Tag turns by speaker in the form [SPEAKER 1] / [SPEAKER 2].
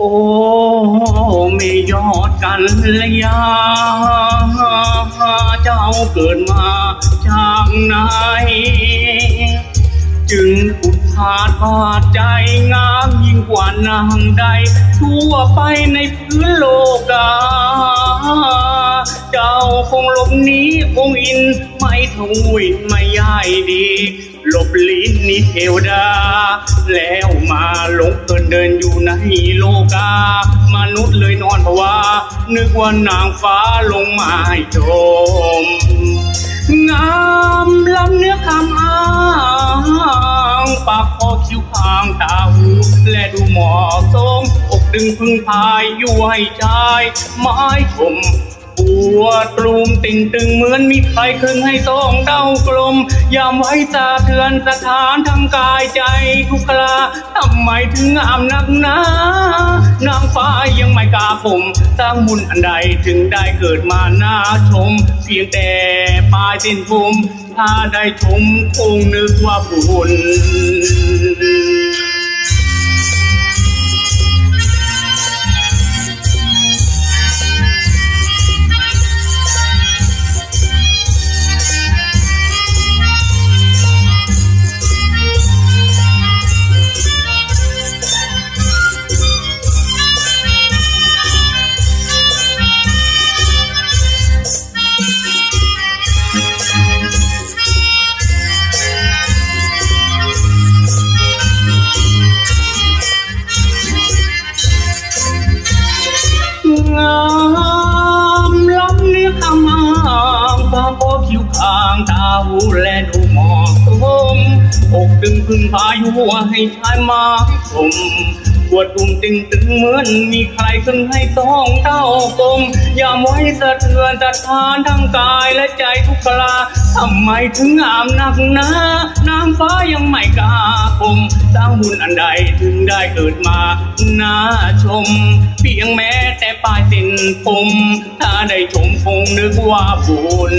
[SPEAKER 1] โอ้ไม่ยอดกันระยาเจ้าเกิดมาจากไหน จึงอุทานบาดใจงามยิ่งกว่านางใด ทั่วไปในพื้นโลกา เจ้าคงหลบนี้คงอิน ไม่ถุยไม่ย่ายดี หลบลิ้นนิเทวดา แล้วมาหลงเกินเดินอยู่ในโลกามนุษย์เลยนอนภาวานึกว่านางฟ้าลงมาให้ชมงามลำเนื้อคำอ้างปากคอคิ้วคางตาหูและดูเหมาะสมอกดึงพึ่งพายอยู่ให้ชายไม้ชม ปวดปรุมติ่งตึงเหมือนมีใครคึงให้ทรงเต้ากลม ยามไว้ตาเทือนสถานทั้งกายใจทุกคราทำไมถึงงามนักหนานางฟ้ายังไม่กล้าผมสร้างบุญอันใดถึงได้เกิดมาหน่าชม เพียงแต่ปลายสิ้นผมถ้าได้ชมคงนึกว่าบุญ ตึงพึ่งพายุหัวให้ชายมาชมปวดตุ่มติงตึงเหมือนมีใครขึ้นให้สองเต้ากลมยามไว้สะเทือนสะท้านทั้งกายและใจทุกคราทำไมถึงงามหนักหนานางฟ้ายังไม่กล้าคมสร้างบุญอันใดถึงได้เกิดมาน่าชม เพียงแม้แต่ปลายสิ้นผมถ้าได้ชมคงนึกว่าบุญ